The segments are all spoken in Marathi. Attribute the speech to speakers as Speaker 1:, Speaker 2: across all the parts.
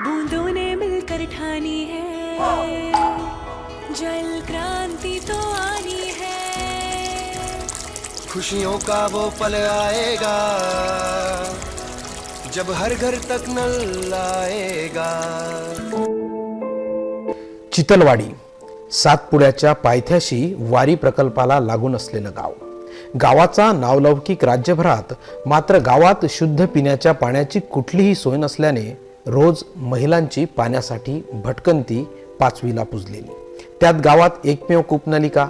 Speaker 1: बूंदों ने मिलकर ठानी है। जल क्रांति तो आनी है।
Speaker 2: खुशियों का वो पल आएगा जब हर घर तक नल आएगा
Speaker 3: चितलवाडी सातपुड्याच्या पायथ्याशी वारी प्रकल्पाला लागून असलेलं गाव. गावाचा नावलौकिक राज्यभरात मात्र गावात शुद्ध पिण्याच्या पाण्याची कुठलीही सोय नसल्याने रोज महिलांची पाण्यासाठी भटकंती पाचवीला पुजलेली. त्यात गावात एकमेव कूपनलिका.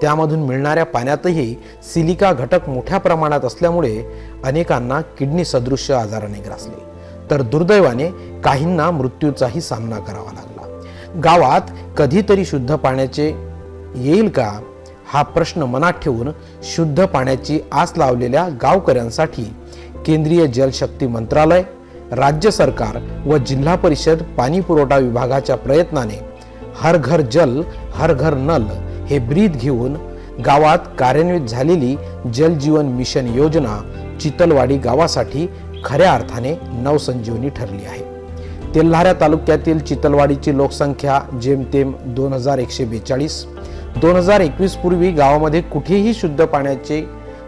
Speaker 3: त्यामधून मिळणाऱ्या पाण्यातही सिलिका घटक मोठ्या प्रमाणात असल्यामुळे अनेकांना किडनी सदृश्य आजाराने ग्रासले. तर दुर्दैवाने काहींना मृत्यूचाही सामना करावा लागला. गावात कधीतरी शुद्ध पाण्याचे येईल का? हा प्रश्न मनात ठेवून शुद्ध पाण्याची आस लावलेल्या गावकऱ्यांसाठी केंद्रीय जलशक्ती मंत्रालय राज्य सरकार व जिल्हा परिषद पाणी पुरवठा विभागाच्या प्रयत्नाने हर घर जल हर घर नल हे ब्रीद घेऊन गावात कार्यान्वित झालेली जल जीवन मिशन योजना चितलवाडी गावासाठी खऱ्या अर्थाने नवसंजीवनी ठरली आहे. तेल्हारा तालुक्यातील चितलवाडीची लोकसंख्या जेमतेम दोन हजार एकशे बेचाळीस. दोन हजार एकवीस पूर्वी गावामध्ये कुठेही शुद्ध पाण्याचे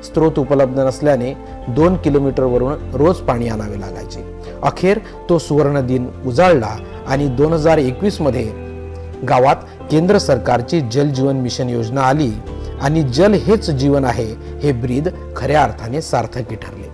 Speaker 3: स्रोत उपलब्ध नसल्याने दोन किलोमीटरवरून रोज पाणी आणावे लागायचे. अखेर तो सुवर्ण दिन उजाळला आणि दोन हजार एकवीसमध्ये गावात केंद्र सरकारची जल जीवन मिशन योजना आली आणि जल हेच जीवन आहे हे ब्रीद खऱ्या अर्थाने सार्थकी ठरले.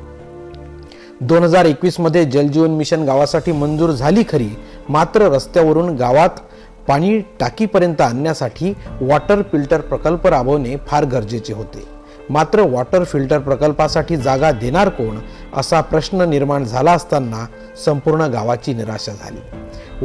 Speaker 3: दोन हजार एकवीसमध्ये जलजीवन मिशन गावासाठी मंजूर झाली खरी मात्र रस्त्यावरून गावात पाणी टाकीपर्यंत आणण्यासाठी वॉटर फिल्टर प्रकल्प राबवणे फार गरजेचे होते. मात्र वॉटर फिल्टर प्रकल्पासाठी जागा देणार कोण? असा प्रश्न निर्माण झाला असताना संपूर्ण गावाची निराशा झाली.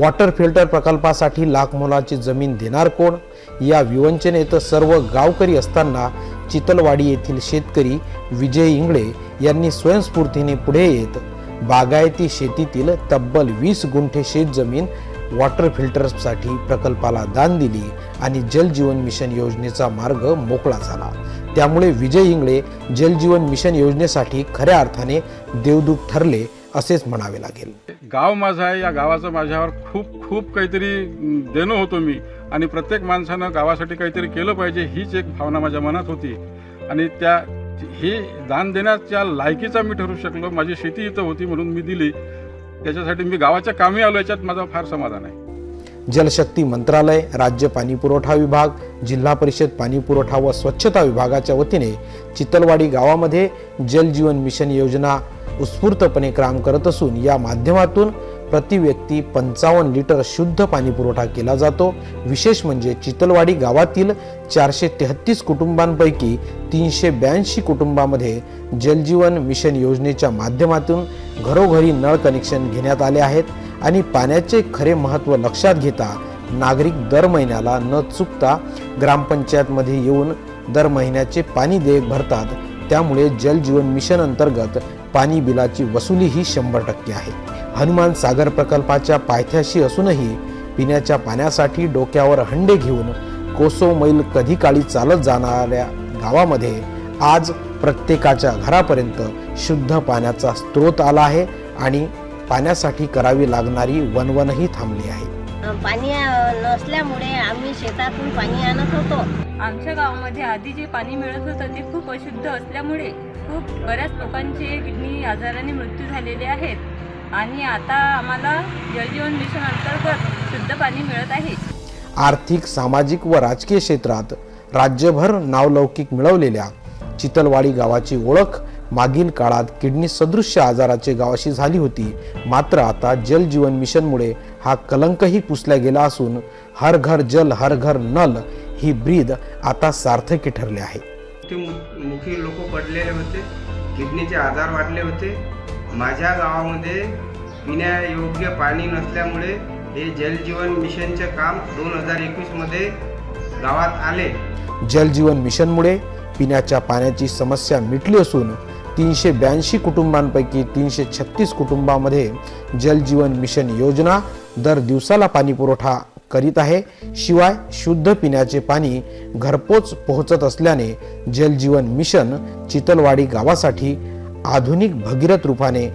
Speaker 3: वॉटर फिल्टर प्रकल्पासाठी लाख मोलाची जमीन देणार कोण? या विवंचनेत सर्व गावकरी असताना चितलवाडी येथील शेतकरी विजय इंगळे यांनी स्वयंस्फूर्तीने पुढे येत बागायती शेतीतील तब्बल वीस गुंठे शेतजमीन वॉटर फिल्टर्ससाठी प्रकल्पाला दान दिली आणि जल जीवन मिशन योजनेचा मार्ग मोकळा झाला. त्यामुळे विजय इंगळे जल जीवन मिशन योजनेसाठी खऱ्या अर्थाने देवदूत ठरले असेच म्हणावे लागेल.
Speaker 4: गाव माझं आहे या गावाचं माझ्यावर खूप खूप काहीतरी देणं होतो मी. आणि प्रत्येक माणसानं गावासाठी काहीतरी केलं पाहिजे हीच एक भावना माझ्या मनात होती. आणि त्या हे दान देण्याच्या लायकीचा मी ठरू शकलो. माझी शेती इथं होती म्हणून मी दिली. त्याच्यासाठी मी गावाच्या कामी आलो याच्यात माझं फार समाधान आहे.
Speaker 3: जलशक्ती मंत्रालय राज्य पाणी पुरवठा विभाग जिल्हा परिषद पाणी पुरवठा व स्वच्छता विभागाच्या वतीने चितलवाडी गावामध्ये जल जीवन मिशन योजना उत्स्फूर्तपणे काम करत असून या माध्यमातून प्रति व्यक्ती पंचावन्न लिटर शुद्ध पाणी पुरवठा केला जातो. विशेष म्हणजे चितलवाडी गावातील चारशे तेहतीस कुटुंबांपैकी तीनशे ब्याऐंशी कुटुंबामध्ये जलजीवन मिशन योजनेच्या माध्यमातून घरोघरी नळ कनेक्शन घेण्यात आले आहेत. आणि पाण्याचे खरे महत्त्व लक्षात घेता नागरिक दर महिन्याला न चुकता ग्रामपंचायतमध्ये येऊन दर महिन्याचे पाणी देयक भरतात. त्यामुळे जल जीवन मिशन अंतर्गत पाणी बिलाची वसुली ही शंभर टक्के आहे. हनुमान सागर प्रकल्पाच्या पायथ्याशी असूनही पिण्याच्या पाण्यासाठी डोक्यावर हंडे घेऊन कोसो मैल कधी काळी चालत जाणाऱ्या गावामध्ये आज प्रत्येकाच्या घरापर्यंत शुद्ध पाण्याचा स्रोत आला आहे आणि पाण्यासाठी करावी लागणारी वनवनही थांबली आहे.
Speaker 5: पाणी नसल्यामुळे आम्ही शेतातून पाणी आणत होतो.
Speaker 6: आमच्या गावामध्ये आधी जे पाणी मिळत होतं ते खूप अशुद्ध असल्यामुळे खूप बऱ्याच लोकांचे किडनी आजाराने मृत्यू झालेले आहेत. आणि आता आम्हाला जलजीवन मिशन अंतर्गत शुद्ध पाणी मिळत आहे.
Speaker 3: आर्थिक सामाजिक व राजकीय क्षेत्रात राज्यभर नावलौकिक मिळवलेल्या चितलवाडी गावाची ओळख मागील काळात किडनी सदृश्य आजाराचे गाव अशी झाली होती. मात्र आता जल जीवन मिशनमुळे हा कलंकही पुसला गेला असून हर घर जल हर घर नल ही ब्रीद आता सार्थकी ठरले आहे.
Speaker 7: मृत्युमुखी लोक पडलेले होते किडनीचे आजार वाढले होते. माझ्या गावामध्ये पिण्यायोग्य पाणी नसल्यामुळे हे जलजीवन मिशनचे काम दोन हजार एकवीसमध्ये गावात आले.
Speaker 3: जलजीवन मिशनमुळे पिण्याच्या पाण्याची समस्या मिटली असून तीनशे ब्याऐंशी कुटुंबांपैकी तीनशे छत्तीस कुटुंबामध्ये जलजीवन मिशन योजना दर दिवसाला पाणी पुरवठा करीत आहे. शिवाय शुद्ध पिण्याचे पाणी घरपोच पोहोचत असल्याने जलजीवन मिशन चितलवाडी गावासाठी आधुनिक भगीरथ रूपाने